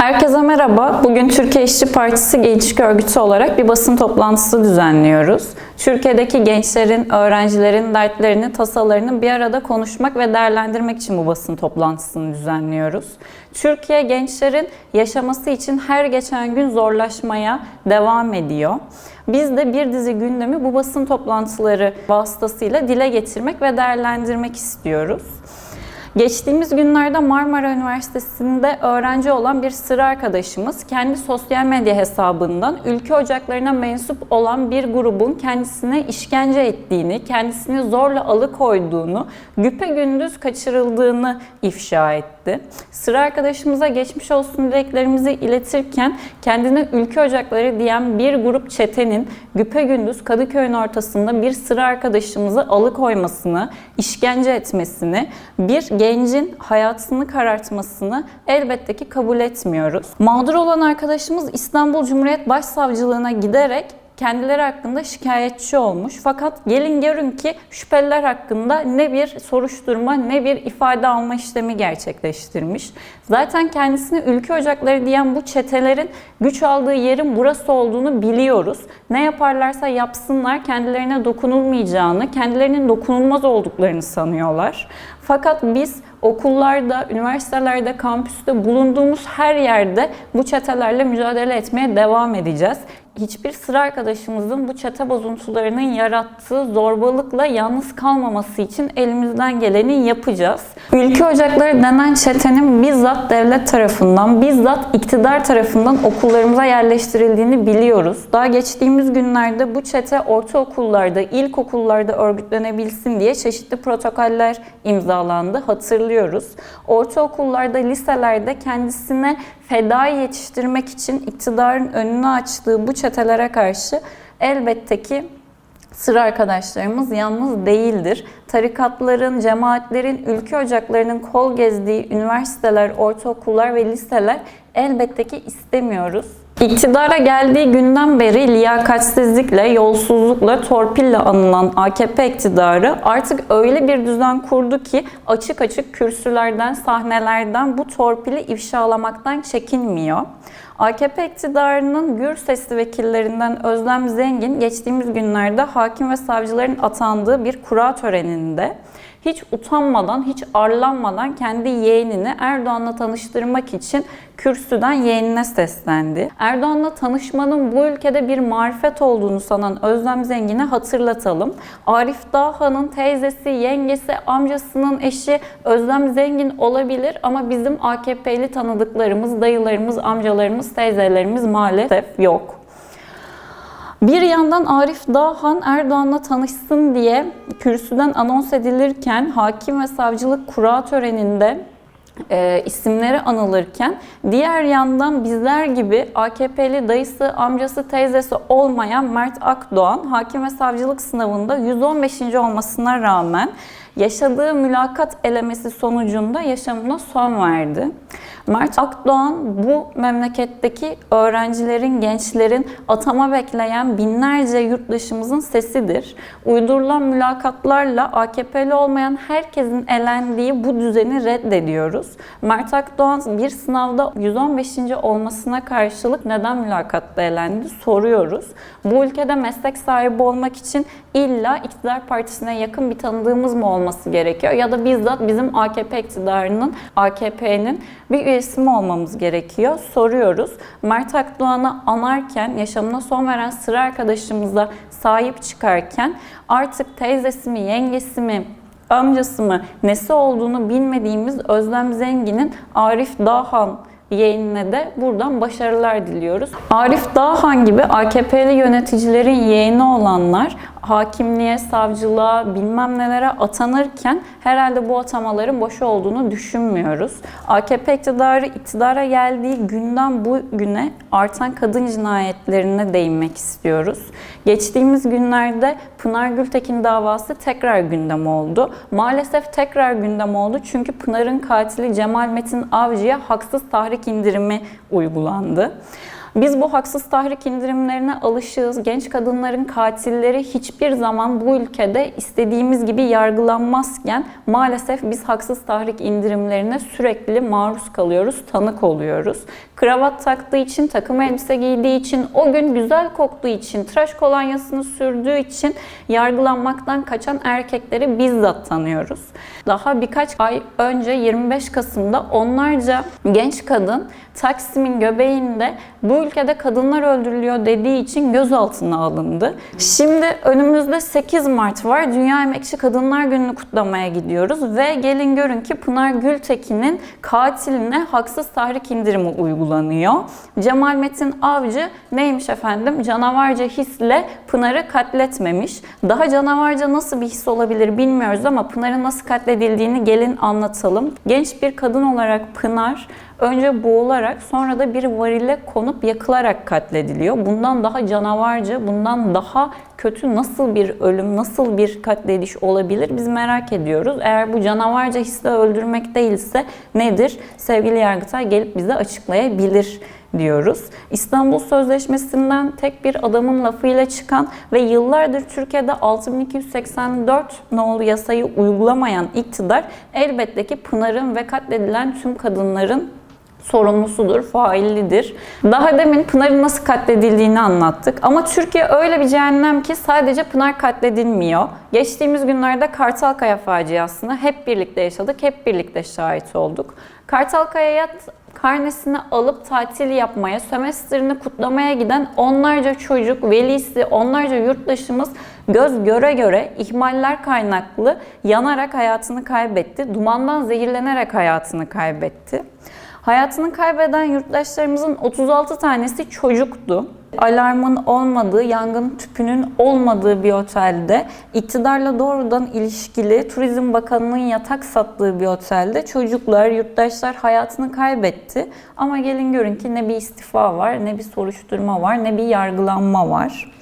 Herkese merhaba. Bugün Türkiye İşçi Partisi Gençlik Örgütü olarak bir basın toplantısı düzenliyoruz. Türkiye'deki gençlerin, öğrencilerin dertlerini, tasalarını bir arada konuşmak ve değerlendirmek için bu basın toplantısını düzenliyoruz. Türkiye gençlerin yaşaması için her geçen gün zorlaşmaya devam ediyor. Biz de bir dizi gündemi bu basın toplantıları vasıtasıyla dile getirmek ve değerlendirmek istiyoruz. Geçtiğimiz günlerde Marmara Üniversitesi'nde öğrenci olan bir sıra arkadaşımız kendi sosyal medya hesabından ülke ocaklarına mensup olan bir grubun kendisine işkence ettiğini, kendisini zorla alıkoyduğunu, güpe gündüz kaçırıldığını ifşa etti. Sıra arkadaşımıza geçmiş olsun dileklerimizi iletirken kendine ülke ocakları diyen bir grup çetenin güpe gündüz Kadıköy'ün ortasında bir sıra arkadaşımızı alıkoymasını, işkence etmesini, bir gencin hayatını karartmasını elbette ki kabul etmiyoruz. Mağdur olan arkadaşımız İstanbul Cumhuriyet Başsavcılığına giderek kendileri hakkında şikayetçi olmuş. Fakat gelin görün ki şüpheliler hakkında ne bir soruşturma ne bir ifade alma işlemi gerçekleştirmiş. Zaten kendisine ülke ocakları diyen bu çetelerin güç aldığı yerin burası olduğunu biliyoruz. Ne yaparlarsa yapsınlar kendilerine dokunulmayacağını, kendilerinin dokunulmaz olduklarını sanıyorlar. Fakat biz okullarda, üniversitelerde, kampüste bulunduğumuz her yerde bu çetelerle mücadele etmeye devam edeceğiz. Hiçbir sıra arkadaşımızın bu çete bozuntularının yarattığı zorbalıkla yalnız kalmaması için elimizden geleni yapacağız. Ülke Ocakları denen çetenin bizzat devlet tarafından, bizzat iktidar tarafından okullarımıza yerleştirildiğini biliyoruz. Daha geçtiğimiz günlerde bu çete ortaokullarda, ilkokullarda örgütlenebilsin diye çeşitli protokoller imzalandı. Hatırlıyoruz. Ortaokullarda, liselerde kendisine fedai yetiştirmek için iktidarın önünü açtığı bu çetelere karşı elbette ki sıra arkadaşlarımız yalnız değildir. Tarikatların, cemaatlerin, ülke ocaklarının kol gezdiği üniversiteler, ortaokullar ve liseler elbette ki istemiyoruz. İktidara geldiği günden beri liyakatsizlikle, yolsuzlukla, torpille anılan AKP iktidarı artık öyle bir düzen kurdu ki açık açık kürsülerden, sahnelerden bu torpili ifşalamaktan çekinmiyor. AKP iktidarının gür sesli vekillerinden Özlem Zengin geçtiğimiz günlerde hakim ve savcıların atandığı bir kura töreninde hiç utanmadan, hiç arlanmadan kendi yeğenini Erdoğan'la tanıştırmak için kürsüden yeğenine seslendi. Erdoğan'la tanışmanın bu ülkede bir marifet olduğunu sanan Özlem Zengin'e hatırlatalım. Arif Dağhan'ın teyzesi, yengesi, amcasının eşi Özlem Zengin olabilir ama bizim AKP'li tanıdıklarımız, dayılarımız, amcalarımız, teyzelerimiz maalesef yok. Bir yandan Arif Dağhan Erdoğan'la tanışsın diye kürsüden anons edilirken hakim ve savcılık kura töreninde e, isimleri anılırken diğer yandan bizler gibi AKP'li dayısı, amcası, teyzesi olmayan Mert Akdoğan hakim ve savcılık sınavında 115. olmasına rağmen yaşadığı mülakat elemesi sonucunda yaşamına son verdi. Mert Akdoğan bu memleketteki öğrencilerin, gençlerin atama bekleyen binlerce yurttaşımızın sesidir. Uydurulan mülakatlarla AKP'li olmayan herkesin elendiği bu düzeni reddediyoruz. Mert Akdoğan bir sınavda 115. olmasına karşılık neden mülakatta elendi soruyoruz. Bu ülkede meslek sahibi olmak için illa iktidar partisine yakın bir tanıdığımız mı olması gerekiyor ya da bizzat bizim AKP iktidarının, AKP'nin bir üyesi mi olmamız gerekiyor soruyoruz. Mert Akdoğan'ı anarken, yaşamına son veren sıra arkadaşımıza sahip çıkarken artık teyzesi mi, yengesi mi, amcası mı, nesi olduğunu bilmediğimiz Özlem Zengin'in Arif Dağhan yeğenine de buradan başarılar diliyoruz. Arif Dağhan gibi AKP'li yöneticilerin yeğeni olanlar hakimliğe, savcılığa, bilmem nelere atanırken herhalde bu atamaların boş olduğunu düşünmüyoruz. AKP iktidarı iktidara geldiği günden bu güne artan kadın cinayetlerine değinmek istiyoruz. Geçtiğimiz günlerde Pınar Gültekin davası tekrar gündem oldu. Maalesef tekrar gündem oldu çünkü Pınar'ın katili Cemal Metin Avcı'ya haksız tahrik indirimi uygulandı. Biz bu haksız tahrik indirimlerine alışığız. Genç kadınların katilleri hiçbir zaman bu ülkede istediğimiz gibi yargılanmazken maalesef biz haksız tahrik indirimlerine sürekli maruz kalıyoruz, tanık oluyoruz. Kravat taktığı için, takım elbise giydiği için, o gün güzel koktuğu için, tıraş kolonyasını sürdüğü için yargılanmaktan kaçan erkekleri bizzat tanıyoruz. Daha birkaç ay önce 25 Kasım'da onlarca genç kadın Taksim'in göbeğinde bu ülkede kadınlar öldürülüyor dediği için gözaltına alındı. Şimdi önümüzde 8 Mart var. Dünya Emekçi Kadınlar Günü'nü kutlamaya gidiyoruz ve gelin görün ki Pınar Gültekin'in katiline haksız tahrik indirimi uygulanıyor. Cemal Metin Avcı neymiş efendim? Canavarca hisle Pınar'ı katletmemiş. Daha canavarca nasıl bir his olabilir bilmiyoruz ama Pınar'ın nasıl katledildiğini gelin anlatalım. Genç bir kadın olarak Pınar önce boğularak sonra da bir varile konup yakılarak katlediliyor. Bundan daha canavarca, bundan daha kötü nasıl bir ölüm, nasıl bir katlediş olabilir biz merak ediyoruz. Eğer bu canavarca hisle öldürmek değilse nedir? Sevgili Yargıtay gelip bize açıklayabilir diyoruz. İstanbul Sözleşmesi'nden tek bir adamın lafıyla çıkan ve yıllardır Türkiye'de 6284 nolu yasayı uygulamayan iktidar elbette ki Pınar'ın ve katledilen tüm kadınların sorumlusudur, faillidir. Daha demin Pınar'ın nasıl katledildiğini anlattık. Ama Türkiye öyle bir cehennem ki sadece Pınar katledilmiyor. Geçtiğimiz günlerde Kartalkaya faciasını hep birlikte yaşadık, hep birlikte şahit olduk. Kartalkaya'ya karnesini alıp tatil yapmaya, sömestrini kutlamaya giden onlarca çocuk, velisi, onlarca yurttaşımız göz göre göre ihmaller kaynaklı yanarak hayatını kaybetti. Dumandan zehirlenerek hayatını kaybetti. Hayatını kaybeden yurttaşlarımızın 36 tanesi çocuktu. Alarmın olmadığı, yangın tüpünün olmadığı bir otelde, iktidarla doğrudan ilişkili Turizm Bakanı'nın yatak sattığı bir otelde çocuklar, yurttaşlar hayatını kaybetti. Ama gelin görün ki ne bir istifa var, ne bir soruşturma var, ne bir yargılanma var.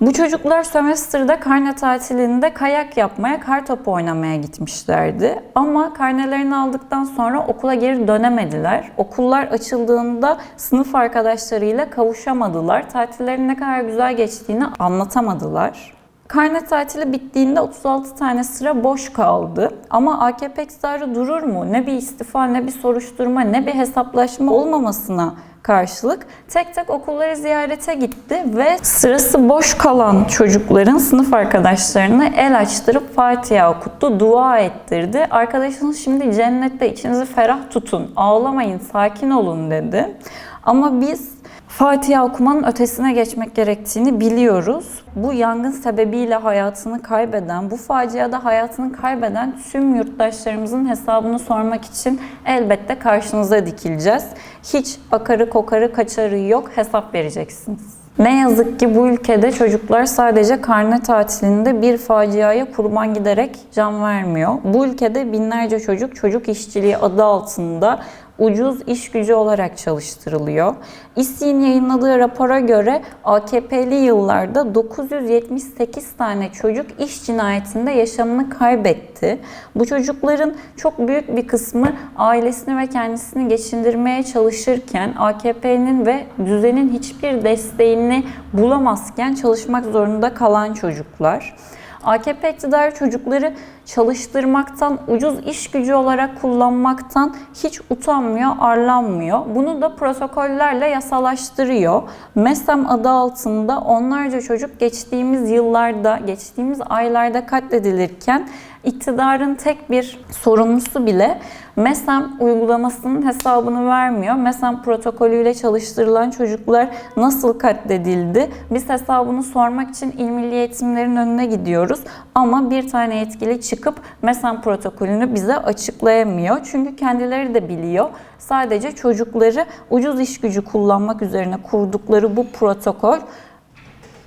Bu çocuklar sömestrde karne tatilinde kayak yapmaya, kar topu oynamaya gitmişlerdi. Ama karnelerini aldıktan sonra okula geri dönemediler. Okullar açıldığında sınıf arkadaşlarıyla kavuşamadılar. Tatillerin ne kadar güzel geçtiğini anlatamadılar. Karne tatili bittiğinde 36 tane sıra boş kaldı. Ama AKP iktidarı durur mu? Ne bir istifa, ne bir soruşturma, ne bir hesaplaşma olmamasına karşılık tek tek okulları ziyarete gitti ve sırası boş kalan çocukların sınıf arkadaşlarına el açtırıp Fatiha okuttu, dua ettirdi. Arkadaşınız şimdi cennette içinizi ferah tutun, ağlamayın, sakin olun dedi. Ama biz Fatiha okumanın ötesine geçmek gerektiğini biliyoruz. Bu yangın sebebiyle hayatını kaybeden, bu faciada hayatını kaybeden tüm yurttaşlarımızın hesabını sormak için elbette karşınıza dikileceğiz. Hiç akarı kokarı kaçarı yok, hesap vereceksiniz. Ne yazık ki bu ülkede çocuklar sadece karne tatilinde bir faciaya kurban giderek can vermiyor. Bu ülkede binlerce çocuk çocuk işçiliği adı altında ucuz iş gücü olarak çalıştırılıyor. İSİ'nin yayınladığı rapora göre AKP'li yıllarda 978 tane çocuk iş cinayetinde yaşamını kaybetti. Bu çocukların çok büyük bir kısmı ailesini ve kendisini geçindirmeye çalışırken AKP'nin ve düzenin hiçbir desteğini bulamazken çalışmak zorunda kalan çocuklar. AKP iktidarı çocukları çalıştırmaktan, ucuz iş gücü olarak kullanmaktan hiç utanmıyor, arlanmıyor. Bunu da protokollerle yasalaştırıyor. MESEM adı altında onlarca çocuk geçtiğimiz yıllarda, geçtiğimiz aylarda katledilirken iktidarın tek bir sorumlusu bile MESEM uygulamasının hesabını vermiyor. MESEM protokolüyle çalıştırılan çocuklar nasıl katledildi? Biz hesabını sormak için İl Milli Eğitimlerin önüne gidiyoruz. Ama bir tane yetkili çıkıp MESEM protokolünü bize açıklayamıyor. Çünkü kendileri de biliyor. Sadece çocukları ucuz iş gücü kullanmak üzerine kurdukları bu protokol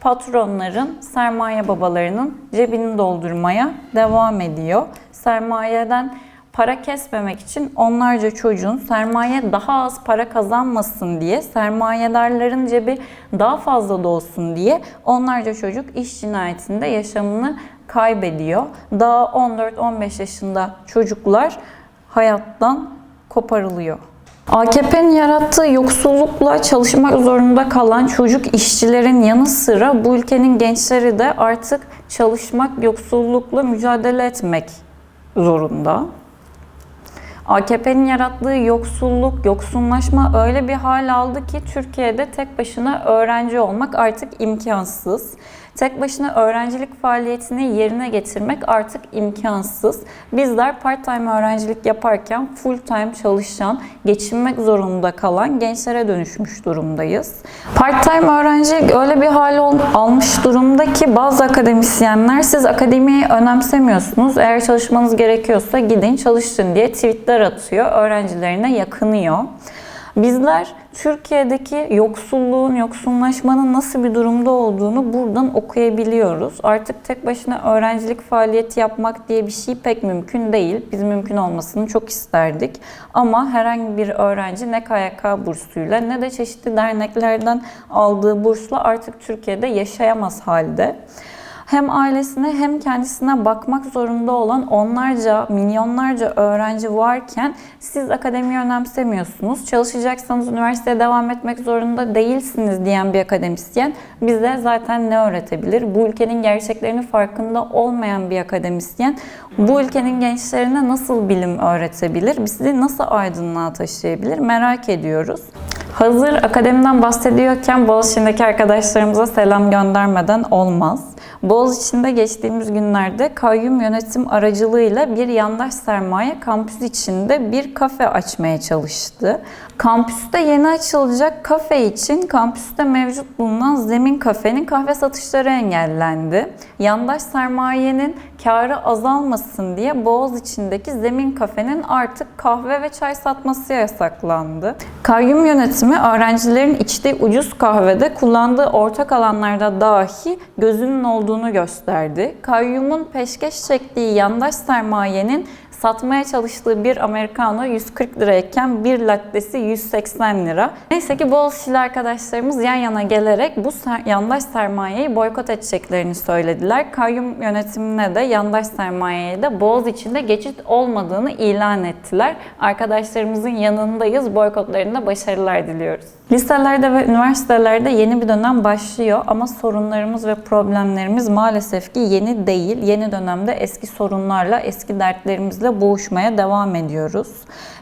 patronların, sermaye babalarının cebini doldurmaya devam ediyor. Sermayeden para kesmemek için onlarca çocuğun sermaye daha az para kazanmasın diye, sermayedarların cebi daha fazla dolsun diye onlarca çocuk iş cinayetinde yaşamını kaybediyor. Daha 14-15 yaşında çocuklar hayattan koparılıyor. AKP'nin yarattığı yoksullukla çalışmak zorunda kalan çocuk işçilerin yanı sıra bu ülkenin gençleri de artık çalışmak, yoksullukla mücadele etmek zorunda. AKP'nin yarattığı yoksulluk, yoksunlaşma öyle bir hal aldı ki Türkiye'de tek başına öğrenci olmak artık imkansız. Tek başına öğrencilik faaliyetini yerine getirmek artık imkansız. Bizler part-time öğrencilik yaparken full-time çalışan, geçinmek zorunda kalan gençlere dönüşmüş durumdayız. Part-time öğrencilik öyle bir hal almış durumda ki bazı akademisyenler siz akademiyi önemsemiyorsunuz. Eğer çalışmanız gerekiyorsa gidin çalışın diye tweetler atıyor. Öğrencilerine yakınıyor. Bizler Türkiye'deki yoksulluğun, yoksunlaşmanın nasıl bir durumda olduğunu buradan okuyabiliyoruz. Artık tek başına öğrencilik faaliyeti yapmak diye bir şey pek mümkün değil. Biz mümkün olmasını çok isterdik. Ama herhangi bir öğrenci ne KYK bursuyla ne de çeşitli derneklerden aldığı bursla artık Türkiye'de yaşayamaz halde hem ailesine hem kendisine bakmak zorunda olan onlarca, milyonlarca öğrenci varken siz akademiyi önemsemiyorsunuz. Çalışacaksanız üniversiteye devam etmek zorunda değilsiniz diyen bir akademisyen bize zaten ne öğretebilir? Bu ülkenin gerçeklerinin farkında olmayan bir akademisyen bu ülkenin gençlerine nasıl bilim öğretebilir? Bizi nasıl aydınlığa taşıyabilir? Merak ediyoruz. Hazır akademiden bahsediyorken Boğaziçi'ndeki arkadaşlarımıza selam göndermeden olmaz. Boğaziçi'nde geçtiğimiz günlerde kayyum yönetim aracılığıyla bir yandaş sermaye kampüs içinde bir kafe açmaya çalıştı. Kampüste yeni açılacak kafe için kampüste mevcut bulunan zemin kafenin kahve satışları engellendi. Yandaş sermayenin karı azalmasın diye Boğaz içindeki zemin kafenin artık kahve ve çay satması yasaklandı. Kayyum yönetimi öğrencilerin içtiği ucuz kahvede kullandığı ortak alanlarda dahi gözünün olduğunu gösterdi. Kayyumun peşkeş çektiği yandaş sermayenin satmaya çalıştığı bir Americano 140 lirayken bir lattesi 180 lira. Neyse ki Boğaziçi'li arkadaşlarımız yan yana gelerek bu ser- yandaş sermayeyi boykot edeceklerini söylediler. Kayyum yönetimine de yandaş sermayeye de Boğaz içinde geçit olmadığını ilan ettiler. Arkadaşlarımızın yanındayız. Boykotlarında başarılar diliyoruz. Liselerde ve üniversitelerde yeni bir dönem başlıyor ama sorunlarımız ve problemlerimiz maalesef ki yeni değil. Yeni dönemde eski sorunlarla, eski dertlerimizle boğuşmaya devam ediyoruz.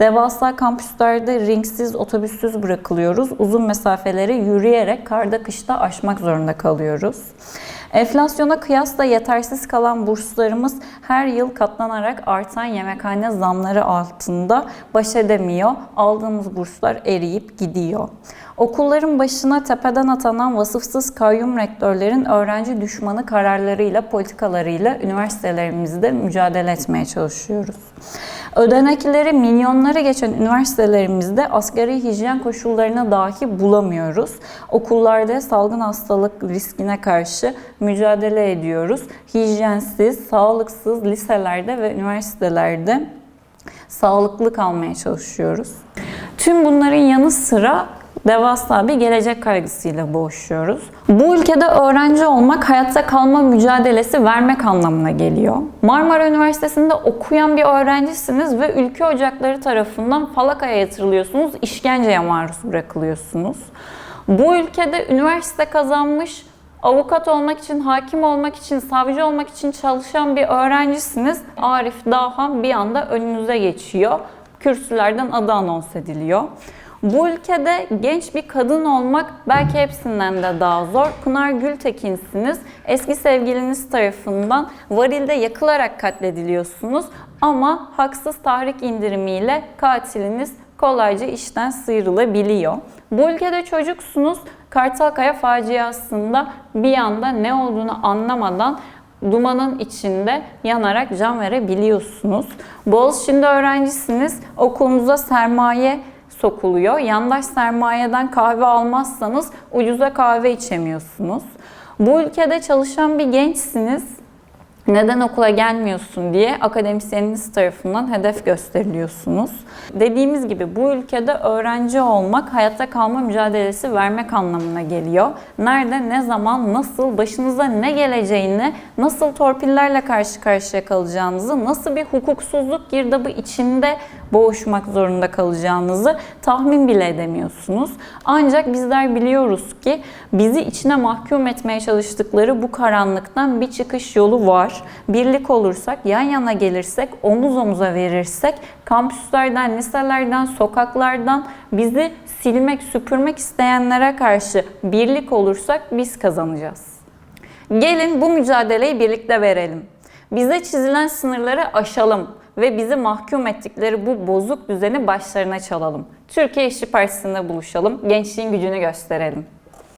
Devasa kampüslerde ringsiz, otobüssüz bırakılıyoruz. Uzun mesafeleri yürüyerek karda kışta aşmak zorunda kalıyoruz. Enflasyona kıyasla yetersiz kalan burslarımız her yıl katlanarak artan yemekhane zamları altında baş edemiyor. Aldığımız burslar eriyip gidiyor. Okulların başına tepeden atanan vasıfsız kayyum rektörlerin öğrenci düşmanı kararlarıyla, politikalarıyla üniversitelerimizde mücadele etmeye çalışıyoruz. Ödenekleri milyonları geçen üniversitelerimizde asgari hijyen koşullarına dahi bulamıyoruz. Okullarda salgın hastalık riskine karşı mücadele ediyoruz. Hijyensiz, sağlıksız liselerde ve üniversitelerde sağlıklı kalmaya çalışıyoruz. Tüm bunların yanı sıra devasa bir gelecek kaygısıyla boğuşuyoruz. Bu ülkede öğrenci olmak hayatta kalma mücadelesi vermek anlamına geliyor. Marmara Üniversitesi'nde okuyan bir öğrencisiniz ve ülke ocakları tarafından falakaya yatırılıyorsunuz, işkenceye maruz bırakılıyorsunuz. Bu ülkede üniversite kazanmış, avukat olmak için, hakim olmak için, savcı olmak için çalışan bir öğrencisiniz. Arif Dahan bir anda önünüze geçiyor. Kürsülerden adı anons ediliyor. Bu ülkede genç bir kadın olmak belki hepsinden de daha zor. Pınar Gültekin'siniz. Eski sevgiliniz tarafından varilde yakılarak katlediliyorsunuz. Ama haksız tahrik indirimiyle katiliniz kolayca işten sıyrılabiliyor. Bu ülkede çocuksunuz. Kartalkaya faciasında bir anda ne olduğunu anlamadan dumanın içinde yanarak can verebiliyorsunuz. Boğaziçi'nde öğrencisiniz. Okulunuza sermaye sokuluyor. Yandaş sermayeden kahve almazsanız ucuza kahve içemiyorsunuz. Bu ülkede çalışan bir gençsiniz. Neden okula gelmiyorsun diye akademisyeniniz tarafından hedef gösteriliyorsunuz. Dediğimiz gibi bu ülkede öğrenci olmak hayatta kalma mücadelesi vermek anlamına geliyor. Nerede, ne zaman, nasıl, başınıza ne geleceğini, nasıl torpillerle karşı karşıya kalacağınızı, nasıl bir hukuksuzluk girdabı içinde boğuşmak zorunda kalacağınızı tahmin bile edemiyorsunuz. Ancak bizler biliyoruz ki bizi içine mahkum etmeye çalıştıkları bu karanlıktan bir çıkış yolu var. Birlik olursak, yan yana gelirsek, omuz omuza verirsek, kampüslerden, liselerden, sokaklardan bizi silmek, süpürmek isteyenlere karşı birlik olursak biz kazanacağız. Gelin bu mücadeleyi birlikte verelim. Bize çizilen sınırları aşalım ve bizi mahkum ettikleri bu bozuk düzeni başlarına çalalım. Türkiye İşçi Partisi'nde buluşalım, gençliğin gücünü gösterelim.